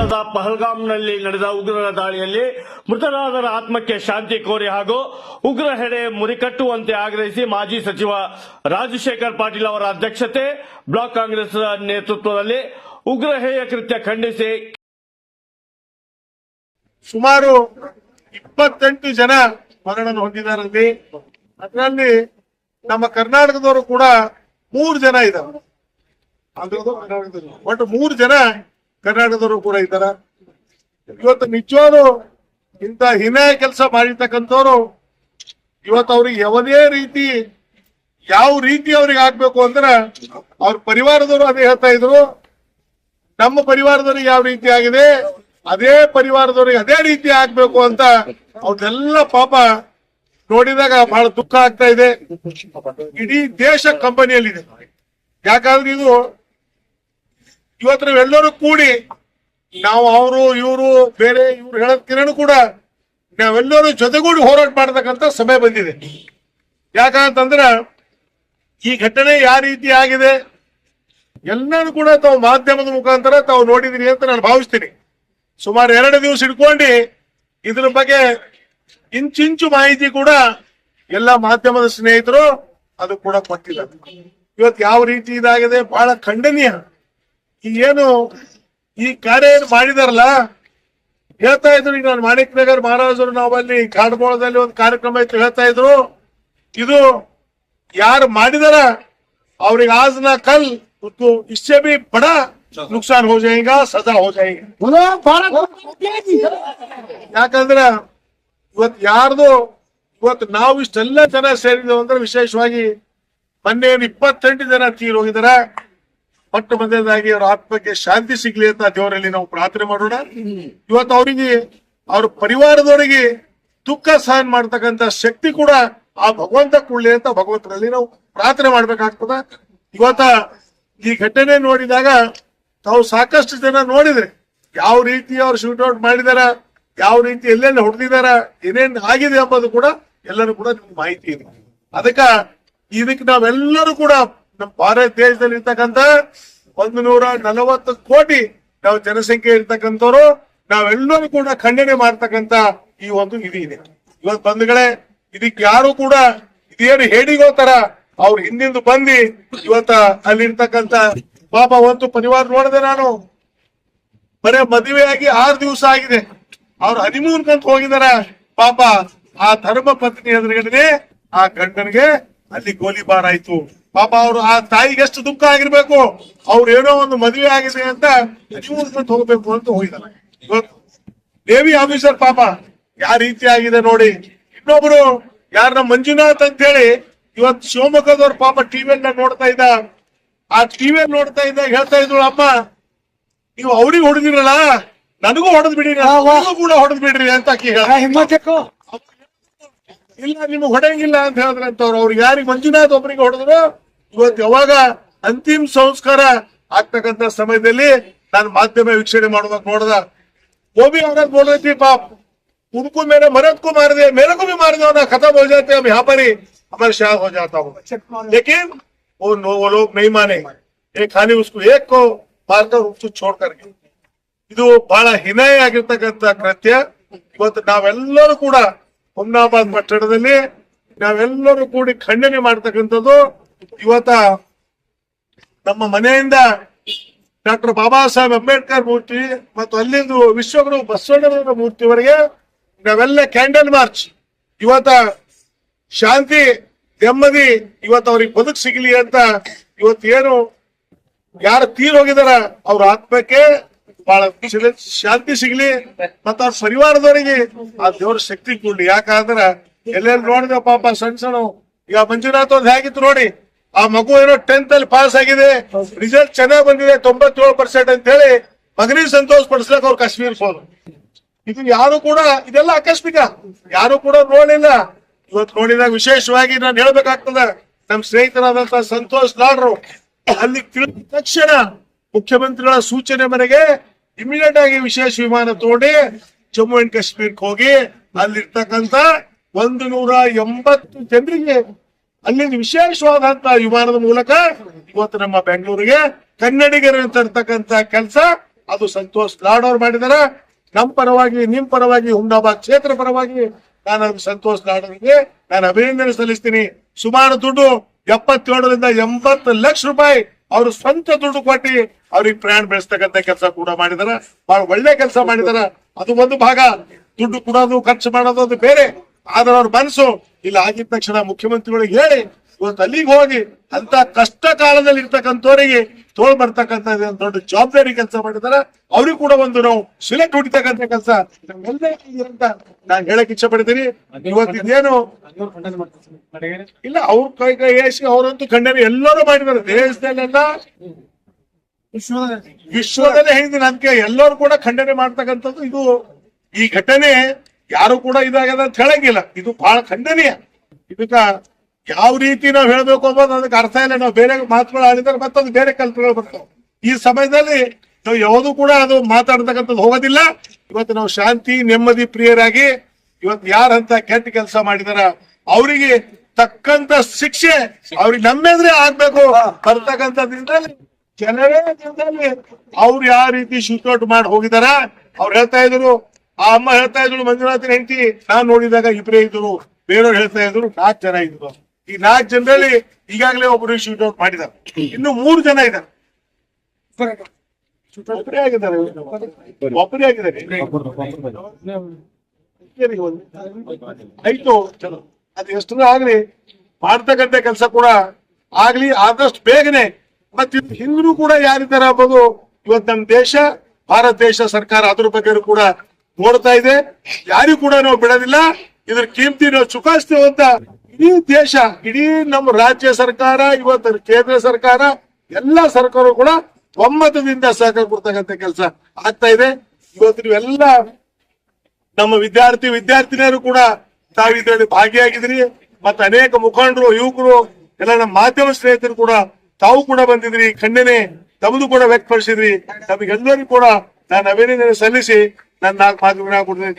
ಪಾಕಿಸ್ತಾನದ ಪಹಲ್ಗಾಮ್ನಲ್ಲಿ ನಡೆದ ಉಗ್ರರ ದಾಳಿಯಲ್ಲಿ ಮೃತರಾದರ ಆತ್ಮಕ್ಕೆ ಶಾಂತಿ ಕೋರಿ ಹಾಗೂ ಉಗ್ರ ಹೆಡೆ ಮುರಿಕಟ್ಟುವಂತೆ ಆಗ್ರಹಿಸಿ ಮಾಜಿ ಸಚಿವ ರಾಜಶೇಖರ್ ಪಾಟೀಲ್ ಅವರ ಅಧ್ಯಕ್ಷತೆ ಬ್ಲಾಕ್ ಕಾಂಗ್ರೆಸ್ ನೇತೃತ್ವದಲ್ಲಿ ಉಗ್ರ ಹೇಯ ಕೃತ್ಯ ಖಂಡಿಸಿ. ಸುಮಾರು ಇಪ್ಪತ್ತೆಂಟು ಜನ ಮರಣ ಹೊಂದಿದಾರಲ್ಲಿ ಅದರಲ್ಲಿ ನಮ್ಮ ಕರ್ನಾಟಕದವರು ಕೂಡ ಮೂರು ಜನ ಇದ್ದಾರೆ. ಒಟ್ಟು ಮೂರು ಜನ ಕರ್ನಾಟಕದವರು ಕೂಡ ಇದ್ದಾರ ಇವತ್ತು ನಿಜವಾದ್ರು ಇಂಥ ಹಿನಾಯ ಕೆಲಸ ಮಾಡಿರ್ತಕ್ಕಂಥವ್ರು ಇವತ್ತು ಅವ್ರಿಗೆ ಯಾವುದೇ ರೀತಿ ಯಾವ ರೀತಿ ಅವ್ರಿಗೆ ಆಗ್ಬೇಕು ಅಂದ್ರೆ ಅವ್ರ ಪರಿವಾರದವರು ಅದೇ ಹೇಳ್ತಾ ಇದ್ರು. ನಮ್ಮ ಪರಿವಾರದವರಿಗೆ ಯಾವ ರೀತಿ ಆಗಿದೆ, ಅದೇ ಪರಿವಾರದವ್ರಿಗೆ ಅದೇ ರೀತಿ ಆಗ್ಬೇಕು ಅಂತ ಅವ್ರನ್ನೆಲ್ಲ ಪಾಪ ನೋಡಿದಾಗ ಬಹಳ ದುಃಖ ಆಗ್ತಾ ಇದೆ. ಇಡೀ ದೇಶ ಕಂಪನಿಯಲ್ಲಿದೆ. ಯಾಕಂದ್ರೆ ಇದು ಇವತ್ತು ನಾವೆಲ್ಲರೂ ಕೂಡಿ ನಾವು ಅವರು, ಇವರು, ಬೇರೆ ಇವ್ರು ಹೇಳೋದಕ್ಕಿರೋನು ಕೂಡ ನಾವೆಲ್ಲರೂ ಜೊತೆಗೂಡಿ ಹೋರಾಟ ಮಾಡತಕ್ಕಂಥ ಸಮಯ ಬಂದಿದೆ. ಯಾಕಂತಂದ್ರೆ ಈ ಘಟನೆ ಯಾವ ರೀತಿ ಆಗಿದೆ ಎಲ್ಲರೂ ಕೂಡ ತಾವು ಮಾಧ್ಯಮದ ಮುಖಾಂತರ ತಾವು ನೋಡಿದಿರಿ ಅಂತ ನಾನು ಭಾವಿಸ್ತೀನಿ. ಸುಮಾರು ಎರಡು ದಿವಸ ಇಟ್ಕೊಂಡು ಇದ್ರ ಬಗ್ಗೆ ಇಂಚಿಂಚು ಮಾಹಿತಿ ಕೂಡ ಎಲ್ಲ ಮಾಧ್ಯಮದ ಸ್ನೇಹಿತರು ಅದು ಕೂಡ ಕೊಟ್ಟಿದ್ದಾರೆ. ಇವತ್ತು ಯಾವ ರೀತಿ ಇದಾಗಿದೆ? ಬಹಳ ಖಂಡನೀಯ. ಈ ಏನು ಈ ಕಾರ್ಯ ಏನು ಮಾಡಿದಾರಲ್ಲ? ಹೇಳ್ತಾ ಇದ್ರು ಈಗ ನಾನು ಮಾಣಿಕ್ ನಗರ್ ಮಹಾರಾಜರು ನಾವಲ್ಲಿ ಕಾಡಬೋಳದಲ್ಲಿ ಒಂದು ಕಾರ್ಯಕ್ರಮ ಇತ್ತು, ಹೇಳ್ತಾ ಇದ್ರು. ಇದು ಯಾರು ಮಾಡಿದಾರ? ಅವ್ರಿಗೆ ಆಜ್ನ, ಕಲ್ ಮತ್ತು ಇಷ್ಟೇ ಬಿ ಬಡ ನುಕ್ಸಾನ್ ಹೋಗ ಸದಾ ಹೋ ಯಾಕಂದ್ರೆ ಇವತ್ ಯಾರ್ದು ಇವತ್ತು ನಾವು ಇಷ್ಟೆಲ್ಲ ಜನ ಸೇರಿದ್ದೇವೆ ಅಂದ್ರೆ ವಿಶೇಷವಾಗಿ ಮೊನ್ನೆ ಇಪ್ಪತ್ತೆಂಟು ಜನ ತೀರ್ ಹೋಗಿದಾರ. ಮೊಟ್ಟ ಮೊದಲನೇದಾಗಿ ಅವ್ರ ಆತ್ಮಕ್ಕೆ ಶಾಂತಿ ಸಿಗ್ಲಿ ಅಂತ ದೇವರಲ್ಲಿ ನಾವು ಪ್ರಾರ್ಥನೆ ಮಾಡೋಣ. ಇವತ್ತು ಅವರಿಗೆ ಅವ್ರ ಪರಿವಾರದವರಿಗೆ ದುಃಖ ಸಹನ್ ಮಾಡ್ತಕ್ಕಂತ ಶಕ್ತಿ ಕೂಡ ಆ ಭಗವಂತ ಕೊಡ್ಲಿ ಅಂತ ಭಗವಂತರಲ್ಲಿ ನಾವು ಪ್ರಾರ್ಥನೆ ಮಾಡ್ಬೇಕಾಗ್ತದ. ಇವತ್ತ ಈ ಘಟನೆ ನೋಡಿದಾಗ ತಾವು ಸಾಕಷ್ಟು ಜನ ನೋಡಿದ್ರೆ ಯಾವ ರೀತಿ ಅವ್ರು ಶೂಟ್ ಔಟ್ ಮಾಡಿದಾರ ಯಾವ ರೀತಿ ಎಲ್ಲೆಲ್ಲಿ ಹೊಡೆದಿದಾರ ಏನೇನ್ ಆಗಿದೆ ಎಂಬುದು ಕೂಡ ಎಲ್ಲರೂ ಕೂಡ ನಿಮ್ಗೆ ಮಾಹಿತಿ ಇದೆ. ಅದಕ್ಕ ಇದಕ್ಕೆ ನಾವೆಲ್ಲರೂ ಕೂಡ ನಮ್ಮ ಭಾರತ ದೇಶದಲ್ಲಿ ಇರ್ತಕ್ಕಂತ ಒಂದು ನೂರ ನಲವತ್ತು ಕೋಟಿ ನಾವು ಜನಸಂಖ್ಯೆ ಇರ್ತಕ್ಕಂಥವ್ರು, ನಾವೆಲ್ಲರೂ ಕೂಡ ಖಂಡನೆ ಮಾಡ್ತಕ್ಕಂತ ಈ ಒಂದು ವಿಧಿ ಇದೆ. ಇವತ್ತು ಬಂಧುಗಳೇ, ಇದಕ್ಕೆ ಯಾರು ಕೂಡ ಇದೇನು ಹೇಳಿಗೋತರ ಅವ್ರು ಹಿಂದಿಂದ ಬಂದಿ ಇವತ್ತ ಅಲ್ಲಿರ್ತಕ್ಕಂತ ಪಾಪ ಒಂದು ಪರಿವಾರ ನೋಡಿದೆ ನಾನು. ಬರೇ ಮದುವೆಯಾಗಿ ಆರು ದಿವಸ ಆಗಿದೆ. ಅವ್ರ ಹನಿಮೂನ್ ಕಂತ ಹೋಗಿದಾರ ಪಾಪ ಆ ಧರ್ಮ ಪತ್ನಿ ಎದುರುಗಡೆ ಆ ಗಂಡನಿಗೆ ಅಲ್ಲಿ ಗೋಲಿಬಾರ್ ಆಯ್ತು. ಪಾಪ ಅವರು ಆ ತಾಯಿಗೆ ಎಷ್ಟು ದುಃಖ ಆಗಿರ್ಬೇಕು ಅವ್ರು ಏನೋ ಒಂದು ಮದುವೆ ಆಗಿದೆ ಅಂತ ಹದಿಮೂರು ಹೋಗ್ಬೇಕು ಅಂತ ಹೋಗಿದ್ದಾರೆ. ಇವತ್ತು ದೇವಿ ಆಫೀಸರ್ ಪಾಪ ಯಾವ ರೀತಿ ಆಗಿದೆ ನೋಡಿ. ಇನ್ನೊಬ್ರು ಯಾರನ್ನ ಮಂಜುನಾಥ್ ಅಂತ ಹೇಳಿ ಇವತ್ತು ಶಿವಮೊಗ್ಗದವ್ರ ಪಾಪ ಟಿವಿಯನ್ನ ನೋಡ್ತಾ ಇದ್ದ. ಆ ಟಿವಿಯಲ್ಲಿ ನೋಡ್ತಾ ಇದ್ದ ಹೇಳ್ತಾ ಇದ್ರು ಅಮ್ಮ ನೀವು ಅವ್ರಿಗೆ ಹೊಡೆದಿರಲ್ಲ ನನಗೂ ಹೊಡೆದ್ ಬಿಡಿ ನನಗೂ ಕೂಡ ಹೊಡೆದ್ ಬಿಡ್ರಿ ಅಂತ ಇಲ್ಲ ನಿಮ್ಗೆ ಹೊಡೆಯಂಗಿಲ್ಲ ಅಂತ ಹೇಳಿದ್ರಂತವ್ರು ಅವ್ರಿಗೆ ಯಾರಿಗೆ ಮಂಜುನಾಥ್ ಒಬ್ಬರಿಗೆ ಹೊಡೆದ್ರು ಇವತ್ತು ಯಾವಾಗ ಅಂತಿಮ ಸಂಸ್ಕಾರ ಆಗ್ತಕ್ಕಂತ ಸಮಯದಲ್ಲಿ ನಾನು ಮಾಧ್ಯಮ ವೀಕ್ಷಣೆ ಮಾಡುವಾಗ ನೋಡ್ದ वो भी औरत बोल रही थी पाप उनको मैंने मरद को मार दिया मेरे को भी मार दो ना खत्म हो जाते हम यहाँ पर ही हमारे शाह हो जाता हूँ लेकिन वो नो- वो लोग नहीं माने एक खाली उसको एक को मारकर उसको छोड़ करके ಇದು ಬಹಳ ಹಿನಾಯ ಆಗಿರ್ತಕ್ಕಂಥ ಕೃತ್ಯ ಇವತ್ತು ನಾವೆಲ್ಲರೂ ಕೂಡ ಹುಮ್ನಾಬಾದ್ ಪಟ್ಟಣದಲ್ಲಿ ನಾವೆಲ್ಲರೂ ಕೂಡಿ ಖಂಡನೆ ಮಾಡ್ತಕ್ಕಂಥದ್ದು ಇವತ್ತ ನಮ್ಮ ಮನೆಯಿಂದ ಡಾಕ್ಟರ್ ಬಾಬಾ ಸಾಹೇಬ್ ಅಂಬೇಡ್ಕರ್ ಮೂರ್ತಿ ಮತ್ತು ಅಲ್ಲಿಂದು ವಿಶ್ವಗುರು ಬಸವಣ್ಣನವರ ಮೂರ್ತಿವರೆಗೆ ನಾವೆಲ್ಲ ಕ್ಯಾಂಡಲ್ ಮಾರ್ಚ್. ಇವತ್ತ ಶಾಂತಿ, ನೆಮ್ಮದಿ, ಇವತ್ತು ಅವ್ರಿಗೆ ಬದುಕು ಸಿಗಲಿ ಅಂತ ಇವತ್ತು ಏನು ಯಾರು ತೀರ್ ಹೋಗಿದಾರ ಅವ್ರ ಆತ್ಮಕ್ಕೆ ಬಹಳ ಶಾಂತಿ ಸಿಗ್ಲಿ ಮತ್ತ ಅವ್ರ ಪರಿವಾರದವರಿಗೆ ಆ ದೇವ್ರ ಶಕ್ತಿ ಕೊಡ್ಲಿ. ಯಾಕಂದ್ರ ಎಲ್ಲೆಲ್ಲಿ ನೋಡಿದ ಪಾಪ ಸಣ್ಣ ಸಣ್ಣ ಈಗ ಮಂಜುನಾಥ್ ಒಂದ್ ಹೇಗಿತ್ತು ನೋಡಿ, ಆ ಮಗು ಏನೋ ಟೆಂತ್ ಅಲ್ಲಿ ಪಾಸ್ ಆಗಿದೆ ರಿಸಲ್ಟ್ ಚೆನ್ನಾಗ್ ಬಂದಿದೆ, ತೊಂಬತ್ತೇಳು ಪರ್ಸೆಂಟ್ ಅಂತ ಹೇಳಿ ಮಗನಿಗೆ ಸಂತೋಷ ಪಡಿಸ್ಲಕ್ ಅವ್ರ ಕಾಶ್ಮೀರ್ ಫೋನ್ ಇದು ಯಾರು ಕೂಡ, ಇದೆಲ್ಲ ಆಕಸ್ಮಿಕ. ಯಾರು ಕೂಡ ನೋಡಿಲ್ಲ ಇವತ್ತು ನೋಡಿದಾಗ ವಿಶೇಷವಾಗಿ ನಾನು ಹೇಳ್ಬೇಕಾಗ್ತದ, ನಮ್ ಸ್ನೇಹಿತರಾದಂತ ಸಂತೋಷ್ ಲಾಡ್ರು ಅಲ್ಲಿ ತಿಳಿದ ತಕ್ಷಣ ಮುಖ್ಯಮಂತ್ರಿಗಳ ಸೂಚನೆ ಮೇರೆಗೆ ಇಮಿಡಿಯೇಟ್ ಆಗಿ ವಿಶೇಷ ವಿಮಾನ ತೋಡಿ ಜಮ್ಮು ಅಂಡ್ ಕಾಶ್ಮೀರಕ್ಕೆ ಹೋಗಿ ಅಲ್ಲಿರ್ತಕ್ಕಂತ ಒಂದು ನೂರ ಎಂಬತ್ತು ಜನರಿಗೆ ಅಲ್ಲಿಂದ ವಿಶೇಷವಾದಂತ ವಿಮಾನದ ಮೂಲಕ ಇವತ್ತು ನಮ್ಮ ಬೆಂಗಳೂರಿಗೆ ಕನ್ನಡಿಗರ ತರ್ತಕ್ಕಂತ ಕೆಲಸ. ಅದು ಸಂತೋಷ್ ಲಾಡ್ ಅವ್ರು ನಮ್ಮ ನಮ್ ಪರವಾಗಿ, ನಿಮ್ ಪರವಾಗಿ, ಹುಮ್ನಾಬಾದ್ ಕ್ಷೇತ್ರ ಪರವಾಗಿ ನಾನು ಸಂತೋಷ್ ಲಾಡ್ ಅವರಿಗೆ ನಾನು ಅಭಿನಂದನೆ ಸಲ್ಲಿಸ್ತೀನಿ. ಸುಮಾರು ದುಡ್ಡು ಎಪ್ಪತ್ತೇಳರಿಂದ ಎಂಬತ್ತು ಲಕ್ಷ ರೂಪಾಯಿ ಅವರು ಸ್ವಂತ ದುಡ್ಡು ಕೊಟ್ಟು ಅವ್ರಿಗೆ ಪ್ರಯಾಣ ಬೆಳೆಸ್ತಕ್ಕಂತ ಕೆಲಸ ಕೂಡ ಮಾಡಿದಾರ. ಬಹಳ ಒಳ್ಳೆ ಕೆಲಸ ಮಾಡಿದಾರ. ಅದು ಒಂದು ಭಾಗ. ದುಡ್ಡು ಕೊಡೋದು, ಖರ್ಚು ಮಾಡೋದು, ಅದು ಬೇರೆ. ಆದ್ರೆ ಅವ್ರ ಮನಸ್ಸು, ಇಲ್ಲ ಆಗಿದ ತಕ್ಷಣ ಮುಖ್ಯಮಂತ್ರಿಗಳಿಗೆ ಹೇಳಿ ಇವತ್ತು ಅಲ್ಲಿಗೆ ಹೋಗಿ ಅಂತ ಕಷ್ಟ ಕಾಲದಲ್ಲಿ ಇರ್ತಕ್ಕಂಥವರಿಗೆ ತೋಳ್ ಬರ್ತಕ್ಕಂಥ ದೊಡ್ಡ ಜವಾಬ್ದಾರಿ ಕೆಲಸ ಮಾಡಿದಾರ. ಅವ್ರಿಗೂ ಕೂಡ ಒಂದು ನಾವು ಸಿಲೆಕ್ಟ್ ಹೊಡಿತಕ್ಕಂಥ ಕೆಲಸ. ಅಂತ ನಾನು ಹೇಳಕ್ ಇಚ್ಛೆ ಪಡ್ತೀನಿ ಇವತ್ತಿದೇನು ಇಲ್ಲ, ಅವ್ರ ಕೈ ಕೈ ಏಸಿ, ಅವರಂತೂ ಖಂಡನೆ ಎಲ್ಲರೂ ಮಾಡಿದ್ದಾರೆ. ದೇಶದಲ್ಲೆಲ್ಲ ವಿಶ್ವದಲ್ಲೇ ಹೇಳಿದ್ದೀನಿ ಅದಕ್ಕೆ ಎಲ್ಲರೂ ಕೂಡ ಖಂಡನೆ ಮಾಡ್ತಕ್ಕಂಥದ್ದು ಇದು. ಈ ಘಟನೆ ಯಾರು ಕೂಡ ಇದಾಗದ ಅಂತ ಹೇಳಂಗಿಲ್ಲ. ಇದು ಬಹಳ ಖಂಡನೀಯ. ಇದಕ್ಕ ಯಾವ ರೀತಿ ನಾವು ಹೇಳಬೇಕು ಅನ್ನೋದು ಅದಕ್ಕೆ ಅರ್ಥ ಇಲ್ಲ. ನಾವು ಬೇರೆ ಮಾತುಗಳು ಆಡಿದ್ರೆ ಮತ್ತೊಂದು ಬೇರೆ ಕಲ್ಪನೆಗಳು ಬರ್ತಾವೆ. ಈ ಸಮಯದಲ್ಲಿ ನಾವು ಯಾವುದು ಕೂಡ ಅದು ಮಾತಾಡ್ತಕ್ಕಂಥದ್ದು ಹೋಗೋದಿಲ್ಲ. ಇವತ್ತು ನಾವು ಶಾಂತಿ, ನೆಮ್ಮದಿ ಪ್ರಿಯರಾಗಿ ಇವತ್ತು ಯಾರಂತ ಕೆಟ್ಟ ಕೆಲಸ ಮಾಡಿದಾರ, ಅವರಿಗೆ ತಕ್ಕಂತ ಶಿಕ್ಷೆ ಅವ್ರಿಗೆ ನಮ್ಮೆದ್ರೆ ಆಗ್ಬೇಕು ದಿನದಲ್ಲಿ ಕೆಲವೇ ದಿನದಲ್ಲಿ ಅವ್ರು ಯಾವ ರೀತಿ ಶೂಟೌಟ್ ಮಾಡಿ ಹೋಗಿದಾರ, ಅವ್ರು ಹೇಳ್ತಾ ಇದ್ರು, ಆ ಅಮ್ಮ ಹೇಳ್ತಾ ಇದ್ರು ಮಂಜುನಾಥನ್ ಹೆಂಡತಿ, ನಾನ್ ನೋಡಿದಾಗ ಇಬ್ಬರೇ ಇದ್ರು, ಬೇರೆಯವ್ರು ಹೇಳ್ತಾ ಇದ್ರು ನಾಲ್ಕು ಜನ ಇದ್ರು. ಈ ನಾಲ್ಕು ಜನರಲ್ಲಿ ಈಗಾಗಲೇ ಒಬ್ಬರು ಶೂಟ್ ಔಟ್ ಮಾಡಿದ್ದಾರೆ. ಇನ್ನು ಮೂರು ಜನ ಇದ್ದಾರೆ. ಒಬ್ಬರೇ ಆಗಿದ್ದಾರೆ. ಆಯ್ತು. ಅದು ಎಷ್ಟು ಆಗ್ಲಿ. ಮಾಡ್ತಕ್ಕಂಥ ಕೆಲಸ ಕೂಡ ಆಗ್ಲಿ, ಆದಷ್ಟು ಬೇಗನೆ. ಮತ್ತೆ ಹಿಂದೂ ಕೂಡ ಯಾರಿದ್ದಾರೆ ಅನ್ನೋದು ಇವತ್ತು ನಮ್ಮ ದೇಶ, ಭಾರತ ದೇಶ ಸರ್ಕಾರ ಅದ್ರ ಬಗ್ಗೆ ಕೂಡ ನೋಡ್ತಾ ಇದೆ. ಯಾರಿಗೂ ಕೂಡ ನಾವು ಬಿಡೋದಿಲ್ಲ. ಇದ್ರ ಕೀರ್ತಿ ನಾವು ಚುಕಾಯಿಸ್ತೇವೆ ಅಂತ ಇಡೀ ದೇಶ ಇಡೀ ನಮ್ಮ ರಾಜ್ಯ ಸರ್ಕಾರ, ಇವತ್ತು ಕೇಂದ್ರ ಸರ್ಕಾರ, ಎಲ್ಲಾ ಸರ್ಕಾರ ಕೂಡ ಒಮ್ಮತದಿಂದ ಸಹಕಾರ ಕೊಡ್ತಕ್ಕಂಥ ಕೆಲಸ ಆಗ್ತಾ ಇದೆ. ಇವತ್ತು ನೀವೆಲ್ಲ ನಮ್ಮ ವಿದ್ಯಾರ್ಥಿ, ವಿದ್ಯಾರ್ಥಿನಿಯರು ಕೂಡ ತಾವು ಇದರಲ್ಲಿ ಭಾಗಿಯಾಗಿದ್ರಿ ಮತ್ತೆ ಅನೇಕ ಮುಖಂಡರು, ಯುವಕರು, ಎಲ್ಲ ನಮ್ಮ ಮಾಧ್ಯಮ ಸ್ನೇಹಿತರು ಕೂಡ ತಾವು ಕೂಡ ಬಂದಿದ್ರಿ ಖಂಡನೆ ತಮ್ಮದು ಕೂಡ ವ್ಯಕ್ತಪಡಿಸಿದ್ರಿ. ನಮಗೆಲ್ಲರಿಗೂ ಕೂಡ ನಾನು ಅಭಿನಂದನೆ ಸಲ್ಲಿಸಿ ನನ್ನ ನಾಲ್ಕು ಮಾತುಗಳನ್ನ ಕೊಡ್ತೀನಿ.